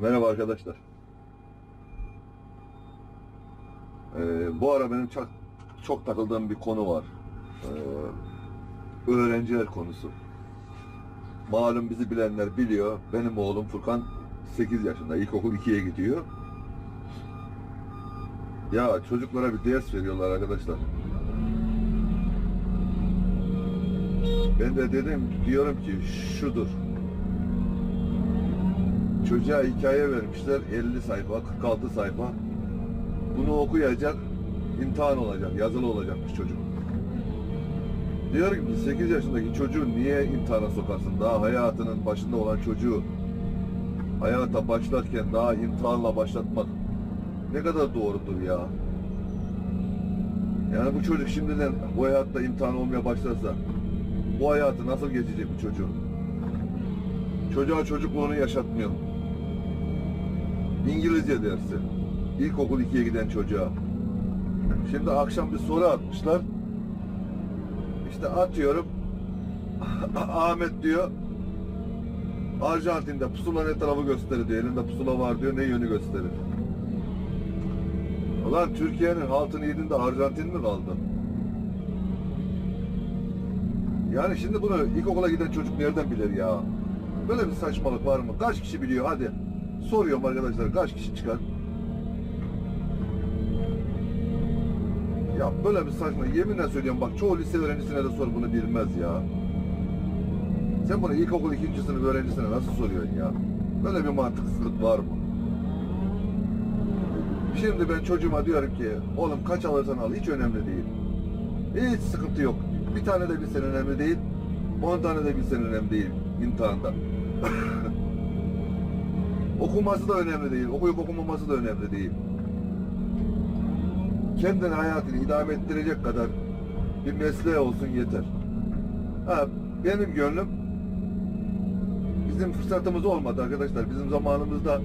Merhaba arkadaşlar. Ee, bu ara benim çok, çok takıldığım bir konu var. Ee, öğrenciler konusu. Malum bizi bilenler biliyor. Benim oğlum Furkan 8 yaşında. İlkokul 2'ye gidiyor. Ya çocuklara bir ders veriyorlar arkadaşlar. Ben de dedim diyorum ki şudur. Çocuğa hikaye vermişler 50 sayfa, 46 sayfa. Bunu okuyacak, imtihan olacak, yazılı olacakmış çocuk. Diyorum ki 8 yaşındaki çocuğu niye imtihana sokarsın? Daha hayatının başında olan çocuğu hayata başlarken daha imtihanla başlatmak ne kadar doğrudur ya? Yani bu çocuk şimdiden bu hayatta imtihan olmaya başlarsa bu hayatı nasıl geçecek bu çocuğun? Çocuğa çocukluğunu yaşatmıyor. İngilizce dersi. İlkokul 2'ye giden çocuğa. Şimdi akşam bir soru atmışlar. İşte atıyorum. Ahmet diyor. Arjantin'de pusula ne tarafı gösterir diyor. Elinde pusula var diyor. Ne yönü gösterir? Ulan Türkiye'nin altın yedinde Arjantin mi kaldı? Yani şimdi bunu ilkokula giden çocuk nereden bilir ya? Böyle bir saçmalık var mı? Kaç kişi biliyor hadi. Soruyorum arkadaşlar kaç kişi çıkar? Ya böyle bir saçma yeminle söylüyorum bak çoğu lise öğrencisine de sor bunu bilmez ya. Sen bunu ilkokul ikinci sınıf öğrencisine nasıl soruyorsun ya? Böyle bir mantıksızlık var mı? Şimdi ben çocuğuma diyorum ki oğlum kaç alırsan al hiç önemli değil. Hiç sıkıntı yok. Bir tane de bilsen önemli değil. On tane de bilsen önemli değil imtihanda. Okuması da önemli değil. Okuyup okumaması da önemli değil. Kendini hayatını idame ettirecek kadar bir mesleği olsun yeter. Ha, benim gönlüm bizim fırsatımız olmadı arkadaşlar. Bizim zamanımızda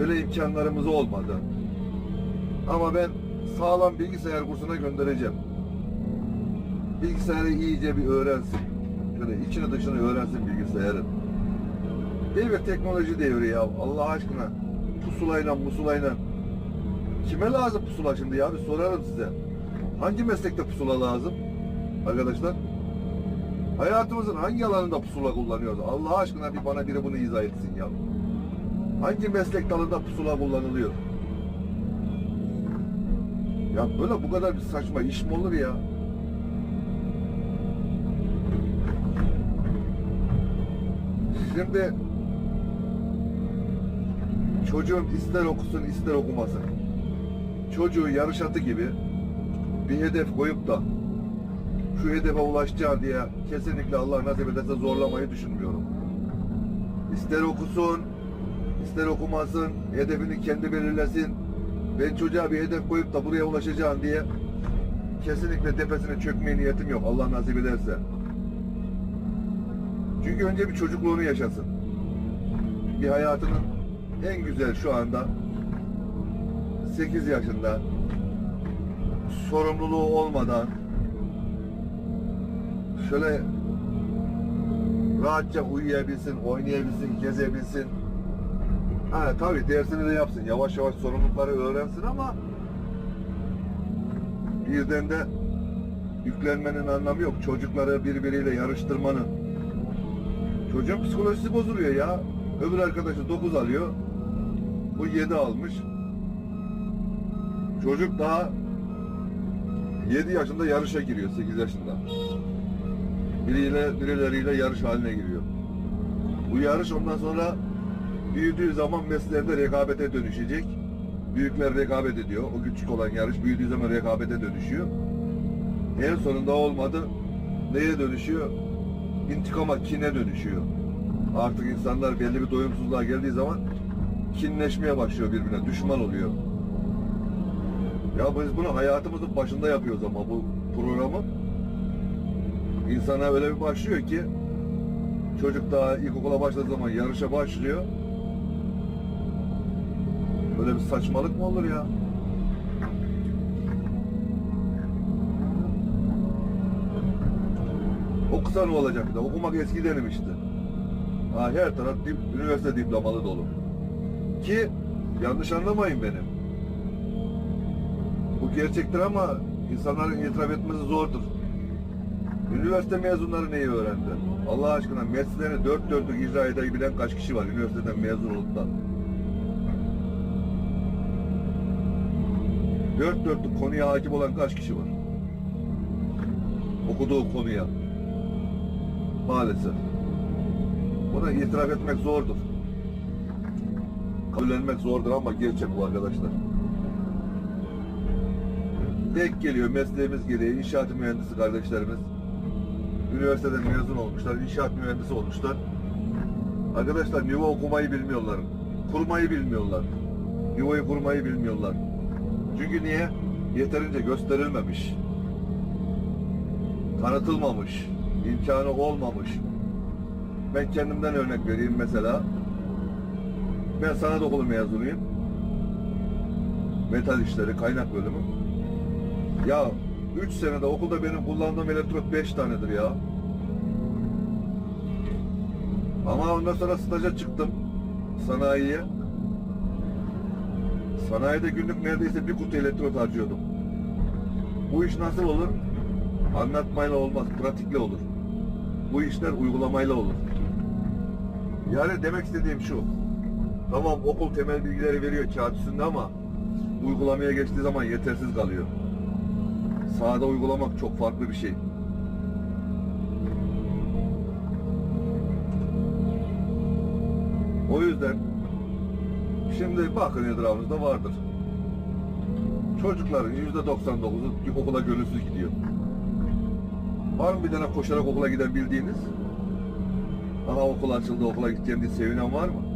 öyle imkanlarımız olmadı. Ama ben sağlam bilgisayar kursuna göndereceğim. Bilgisayarı iyice bir öğrensin. Şöyle içini dışını öğrensin bilgisayarın. Devir teknoloji devri ya. Allah aşkına. Pusulayla musulayla. Kime lazım pusula şimdi ya? Bir sorarım size. Hangi meslekte pusula lazım? Arkadaşlar. Hayatımızın hangi alanında pusula kullanıyoruz? Allah aşkına bir bana biri bunu izah etsin ya. Hangi meslek dalında pusula kullanılıyor? Ya böyle bu kadar bir saçma iş mi olur ya? Şimdi çocuğum ister okusun ister okumasın. Çocuğu yarış atı gibi bir hedef koyup da şu hedefe ulaşacağım diye kesinlikle Allah nasip ederse zorlamayı düşünmüyorum. İster okusun, ister okumasın, hedefini kendi belirlesin. Ben çocuğa bir hedef koyup da buraya ulaşacağım diye kesinlikle tepesine çökmeye niyetim yok Allah nasip ederse. Çünkü önce bir çocukluğunu yaşasın. Bir hayatının en güzel şu anda 8 yaşında sorumluluğu olmadan şöyle rahatça uyuyabilsin, oynayabilsin, gezebilsin. Ha tabii dersini de yapsın. Yavaş yavaş sorumlulukları öğrensin ama birden de yüklenmenin anlamı yok. Çocukları birbiriyle yarıştırmanın. Çocuğun psikolojisi bozuluyor ya. Öbür arkadaşı 9 alıyor. Bu 7 almış. Çocuk daha 7 yaşında yarışa giriyor 8 yaşında. Biriyle, birileriyle yarış haline giriyor. Bu yarış ondan sonra büyüdüğü zaman mesleğinde rekabete dönüşecek. Büyükler rekabet ediyor. O küçük olan yarış büyüdüğü zaman rekabete dönüşüyor. En sonunda olmadı. Neye dönüşüyor? İntikama, kine dönüşüyor. Artık insanlar belli bir doyumsuzluğa geldiği zaman kinleşmeye başlıyor birbirine, düşman oluyor. Ya biz bunu hayatımızın başında yapıyoruz ama bu programı. İnsana öyle bir başlıyor ki çocuk daha ilkokula başladığı zaman yarışa başlıyor. Böyle bir saçmalık mı olur ya? Okusa ne olacak de? Okumak eskidenim işte. Ha, her taraf dip, üniversite diplomalı dolu. Ki yanlış anlamayın benim. Bu gerçektir ama insanların itiraf etmesi zordur. Üniversite mezunları neyi öğrendi? Allah aşkına mesleğini dört dörtlük icra edebilen kaç kişi var üniversiteden mezun olup da? Dört dörtlük konuya hakim olan kaç kişi var? Okuduğu konuya. Maalesef. Buna itiraf etmek zordur. Kabullenmek zordur ama gerçek bu arkadaşlar. Tek geliyor mesleğimiz gereği inşaat mühendisi kardeşlerimiz. Üniversiteden mezun olmuşlar, inşaat mühendisi olmuşlar. Arkadaşlar yuva okumayı bilmiyorlar. Kurmayı bilmiyorlar. Yuvayı kurmayı bilmiyorlar. Çünkü niye? Yeterince gösterilmemiş. Tanıtılmamış. imkanı olmamış. Ben kendimden örnek vereyim mesela. Ben sanat okulu mezunuyum. Metal işleri, kaynak bölümü. Ya 3 senede okulda benim kullandığım elektrot 5 tanedir ya. Ama ondan sonra staja çıktım sanayiye. Sanayide günlük neredeyse bir kutu elektrot harcıyordum. Bu iş nasıl olur? Anlatmayla olmaz, pratikle olur. Bu işler uygulamayla olur. Yani demek istediğim şu. Tamam okul temel bilgileri veriyor kağıt üstünde ama uygulamaya geçtiği zaman yetersiz kalıyor. Sahada uygulamak çok farklı bir şey. O yüzden şimdi bakın etrafınızda vardır. Çocukların yüzde 99'u okula gönülsüz gidiyor. Var mı bir tane koşarak okula giden bildiğiniz? Aha okul açıldı, okula gideceğim diye sevinen var mı?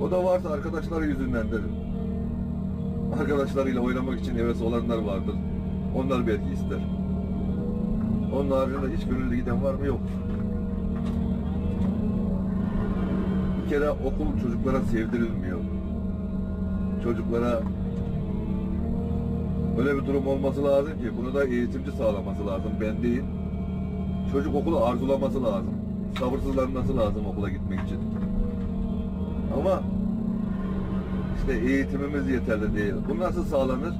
O da varsa arkadaşları yüzündendir. Arkadaşlarıyla oynamak için hevesi olanlar vardır. Onlar belki ister. Onun haricinde hiç gönüllü giden var mı? Yok. Bir kere okul çocuklara sevdirilmiyor. Çocuklara öyle bir durum olması lazım ki bunu da eğitimci sağlaması lazım. Ben değil. Çocuk okulu arzulaması lazım. Sabırsızlanması lazım okula gitmek için. Ama işte eğitimimiz yeterli değil. Bu nasıl sağlanır?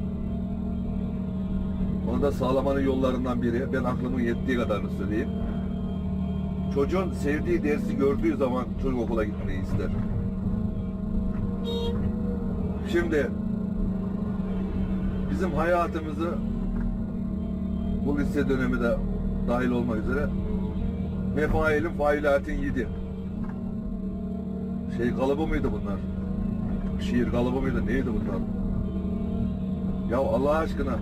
Onu da sağlamanın yollarından biri. Ben aklımın yettiği kadarını söyleyeyim. Çocuğun sevdiği dersi gördüğü zaman çocuk okula gitmeyi ister. Şimdi bizim hayatımızı bu lise dönemi de dahil olmak üzere mefailin failatin yedi. Şey kalıbı mıydı bunlar? Şiir kalıbı mıydı? Neydi bunlar? Ya Allah aşkına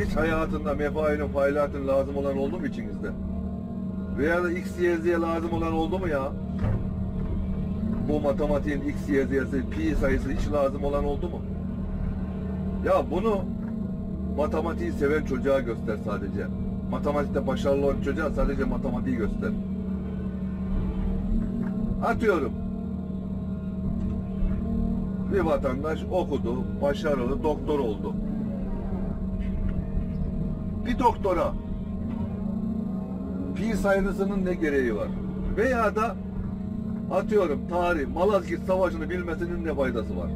hiç hayatında mefailin failatın lazım olan oldu mu içinizde? Veya da x, y, z lazım olan oldu mu ya? Bu matematiğin x, y, z'si, pi sayısı hiç lazım olan oldu mu? Ya bunu matematiği seven çocuğa göster sadece. Matematikte başarılı olan çocuğa sadece matematiği göster. Atıyorum. Bir vatandaş okudu, başarılı doktor oldu. Bir doktora pi sayısının ne gereği var? Veya da atıyorum tarih, Malazgirt Savaşı'nı bilmesinin ne faydası var?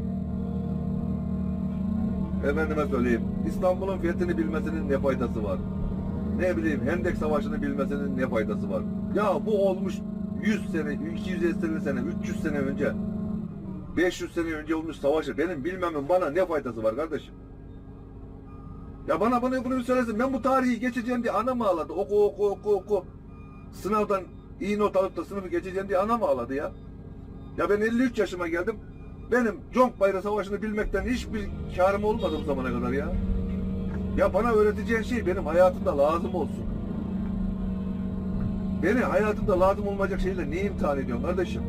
Efendime söyleyeyim, İstanbul'un fethini bilmesinin ne faydası var? Ne bileyim, Hendek Savaşı'nı bilmesinin ne faydası var? Ya bu olmuş 100 sene, 250 sene, 300 sene önce, 500 sene önce olmuş savaşı benim bilmemin bana ne faydası var kardeşim? Ya bana bana bunu söylesin. Ben bu tarihi geçeceğim diye anam ağladı. Oku oku oku oku. Sınavdan iyi not alıp da sınıfı geçeceğim diye anam ağladı ya. Ya ben 53 yaşıma geldim. Benim Conk Bayrağı Savaşı'nı bilmekten hiçbir karım olmadı bu zamana kadar ya. Ya bana öğreteceğin şey benim hayatımda lazım olsun. Beni hayatımda lazım olmayacak şeyle niye imtihan ediyorsun kardeşim?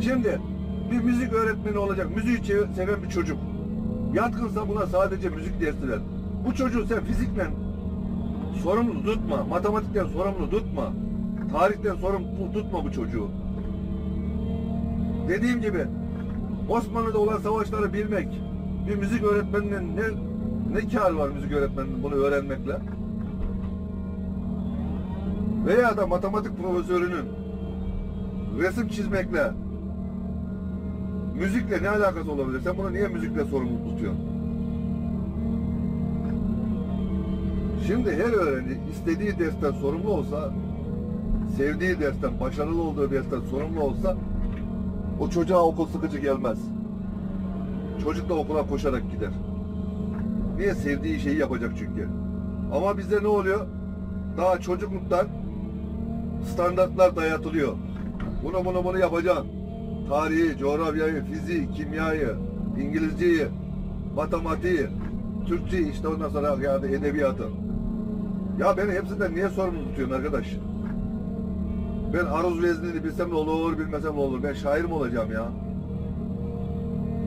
Şimdi bir müzik öğretmeni olacak, müziği seven bir çocuk. Yatkınsa buna sadece müzik dersi ver. Bu çocuğu sen fizikle sorumlu tutma, matematikten sorumlu tutma, tarihten sorumlu tutma bu çocuğu. Dediğim gibi Osmanlı'da olan savaşları bilmek, bir müzik öğretmeninin ne ne kâr var müzik öğretmeninin bunu öğrenmekle? Veya da matematik profesörünün resim çizmekle Müzikle ne alakası olabilir? Sen bunu niye müzikle sorumlu tutuyorsun? Şimdi her öğrenci istediği dersten sorumlu olsa, sevdiği dersten, başarılı olduğu dersten sorumlu olsa o çocuğa okul sıkıcı gelmez. Çocuk da okula koşarak gider. Niye? Sevdiği şeyi yapacak çünkü. Ama bizde ne oluyor? Daha çocukluktan standartlar dayatılıyor. Bunu bunu bunu yapacaksın. Tarihi, coğrafyayı, fiziği, kimyayı, İngilizceyi, matematiği, Türkçeyi işte ondan sonra yani edebiyatı. Ya beni hepsinden niye sorumlu tutuyorsun arkadaş? Ben aruz veznini bilsem ne olur, bilmesem ne olur. Ben şair mi olacağım ya?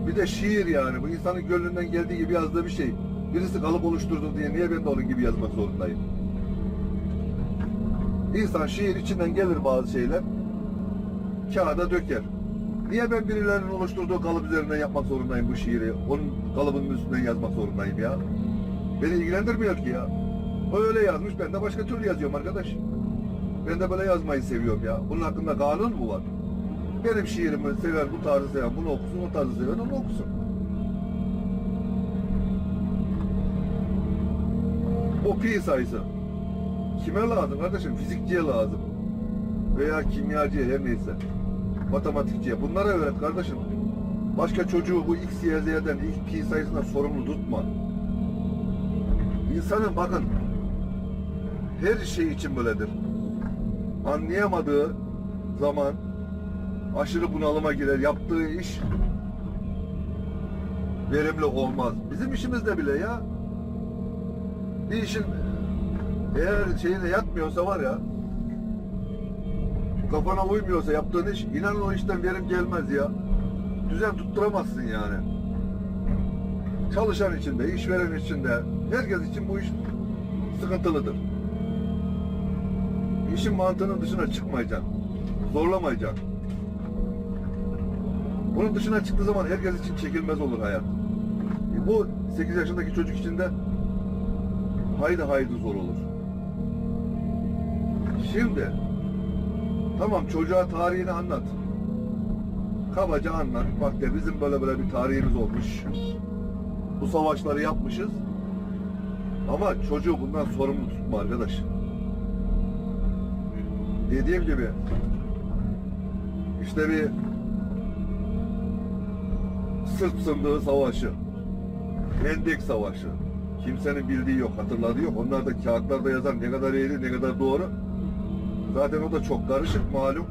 Bir de şiir yani. Bu insanın gönlünden geldiği gibi yazdığı bir şey. Birisi kalıp oluşturdu diye niye ben de onun gibi yazmak zorundayım? İnsan şiir içinden gelir bazı şeyler. Kağıda döker. Niye ben birilerinin oluşturduğu kalıp üzerinden yapmak zorundayım bu şiiri? Onun kalıbının üstünden yazmak zorundayım ya. Beni ilgilendirmiyor ki ya. O öyle yazmış, ben de başka türlü yazıyorum arkadaş. Ben de böyle yazmayı seviyorum ya. Bunun hakkında kanun mu var? Benim şiirimi seven, bu tarzı seven bunu okusun, o tarzı seven onu okusun. O pi sayısı. Kime lazım kardeşim? Fizikçiye lazım. Veya kimyacıya her neyse. Matematikçiye. Bunlara öğret kardeşim. Başka çocuğu bu x, y, z'den ilk pi sayısına sorumlu tutma. İnsanın bakın her şey için böyledir. Anlayamadığı zaman aşırı bunalıma girer. Yaptığı iş verimli olmaz. Bizim işimizde bile ya bir işin eğer şeyine yatmıyorsa var ya kafana uymuyorsa yaptığın iş inanın o işten verim gelmez ya. Düzen tutturamazsın yani. Çalışan içinde, işveren içinde, herkes için bu iş sıkıntılıdır. İşin mantığının dışına çıkmayacaksın. Zorlamayacaksın. Bunun dışına çıktığı zaman herkes için çekilmez olur hayat. E bu 8 yaşındaki çocuk için de haydi haydi zor olur. Şimdi tamam çocuğa tarihini anlat. Kabaca anlat. Bak de bizim böyle böyle bir tarihimiz olmuş. Bu savaşları yapmışız. Ama çocuğu bundan sorumlu tutma arkadaş. Dediğim gibi işte bir Sırp sındığı savaşı, Hendek savaşı. Kimsenin bildiği yok, hatırladığı yok. Onlar da kağıtlarda yazan ne kadar eğri, ne kadar doğru. Zaten o da çok karışık malum.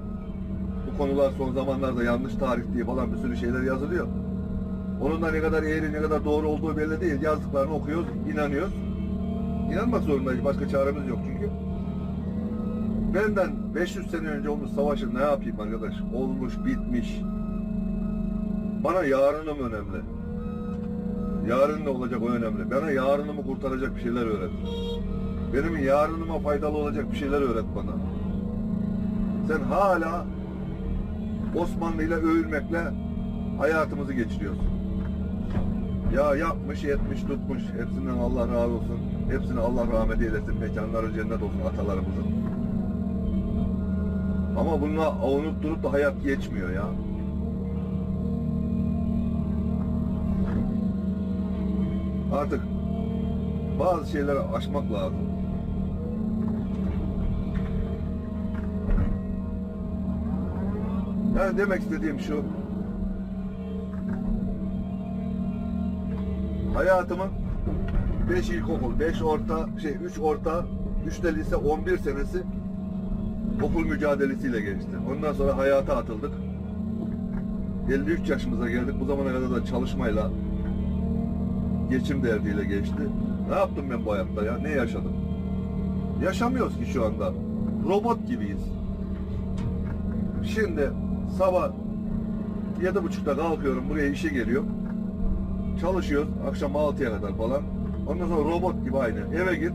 Bu konular son zamanlarda yanlış tarih diye falan bir sürü şeyler yazılıyor. Onun da ne kadar eğri, ne kadar doğru olduğu belli değil. Yazdıklarını okuyoruz, inanıyoruz. İnanmak zorundayız. Başka çaremiz yok çünkü. Benden 500 sene önce olmuş savaşı ne yapayım arkadaş? Olmuş, bitmiş. Bana yarınım önemli. Yarın ne olacak o önemli. Bana yarınımı kurtaracak bir şeyler öğret. Benim yarınıma faydalı olacak bir şeyler öğret bana. Sen hala Osmanlı ile övülmekle hayatımızı geçiriyorsun. Ya yapmış, yetmiş, tutmuş. Hepsinden Allah razı olsun. Hepsine Allah rahmet eylesin. Mekanları cennet olsun atalarımızın. Ama bununla avunup durup da hayat geçmiyor ya. Artık bazı şeyleri aşmak lazım. Yani demek istediğim şu. Hayatımın 5 ilkokul, 5 orta, şey 3 orta, 3 de lise 11 senesi okul mücadelesiyle geçti. Ondan sonra hayata atıldık. 53 yaşımıza geldik. Bu zamana kadar da çalışmayla geçim derdiyle geçti. Ne yaptım ben bu hayatta ya? Ne yaşadım? Yaşamıyoruz ki şu anda. Robot gibiyiz. Şimdi sabah yedi buçukta kalkıyorum buraya işe geliyorum. Çalışıyoruz akşam 6'ya kadar falan. Ondan sonra robot gibi aynı. Eve git.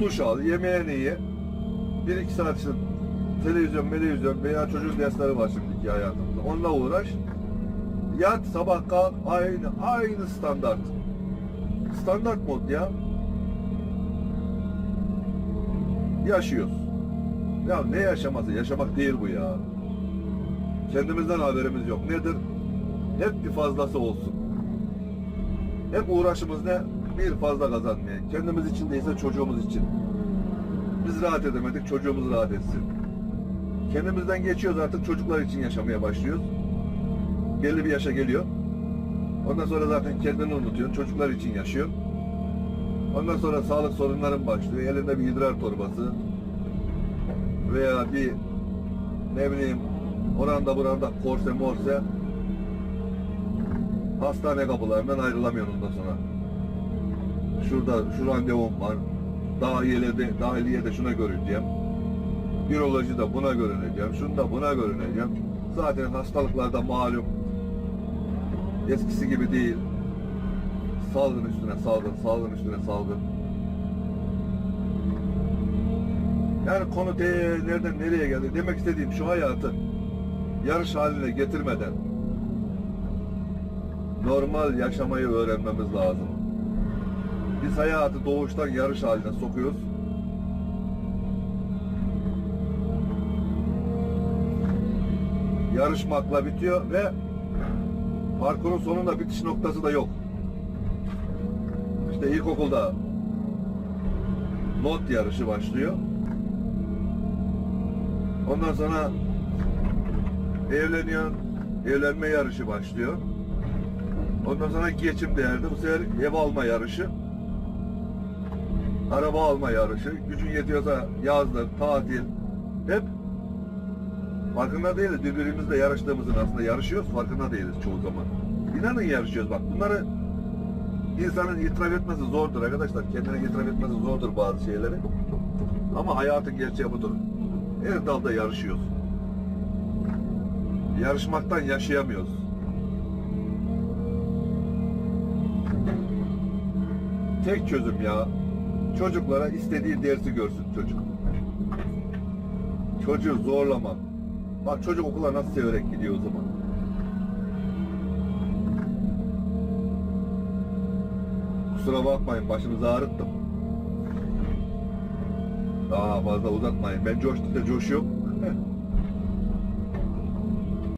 Duş al, yemeğini ye. Bir iki saat işte televizyon, televizyon veya çocuk dersleri var şimdiki hayatımızda. Onunla uğraş. Yat sabah kalk aynı aynı standart. Standart mod ya. Yaşıyoruz. Ya ne yaşaması? Yaşamak değil bu ya. Kendimizden haberimiz yok. Nedir? hep bir fazlası olsun. Hep uğraşımız ne? Bir fazla kazanmaya. Kendimiz için değilse çocuğumuz için. Biz rahat edemedik, çocuğumuz rahat etsin. Kendimizden geçiyoruz artık çocuklar için yaşamaya başlıyoruz. Belli bir yaşa geliyor. Ondan sonra zaten kendini unutuyorsun, çocuklar için yaşıyor. Ondan sonra sağlık sorunların başlıyor. Elinde bir idrar torbası veya bir ne bileyim oranda buranda korse morse hastane kapılarından ayrılamıyorsun ondan sonra. Şurada şu randevum var. Dahiliyede, dahiliyede şuna görüneceğim. Biyolojide buna görüneceğim. Şunda buna görüneceğim. Zaten hastalıklarda malum eskisi gibi değil. Salgın üstüne salgın, salgın üstüne salgın. Yani konu te nereden nereye geldi? Demek istediğim şu hayatı yarış haline getirmeden normal yaşamayı öğrenmemiz lazım. Biz hayatı doğuştan yarış haline sokuyoruz. Yarışmakla bitiyor ve parkurun sonunda bitiş noktası da yok. İşte ilkokulda not yarışı başlıyor. Ondan sonra evleniyor, evlenme yarışı başlıyor. Ondan sonra geçim değerli. Bu sefer ev alma yarışı. Araba alma yarışı. Gücün yetiyorsa yazdır, tatil. Hep farkında değiliz. Birbirimizle yarıştığımızın aslında yarışıyoruz. Farkında değiliz çoğu zaman. İnanın yarışıyoruz bak. Bunları insanın itiraf etmesi zordur arkadaşlar. Kendine itiraf etmesi zordur bazı şeyleri. Ama hayatın gerçeği budur. Her dalda yarışıyoruz. Yarışmaktan yaşayamıyoruz. Tek çözüm ya. Çocuklara istediği dersi görsün çocuk. Çocuğu zorlama. Bak çocuk okula nasıl severek gidiyor o zaman. Kusura bakmayın başınızı ağrıttım. Daha fazla uzatmayın. Ben coştukça coşuyorum.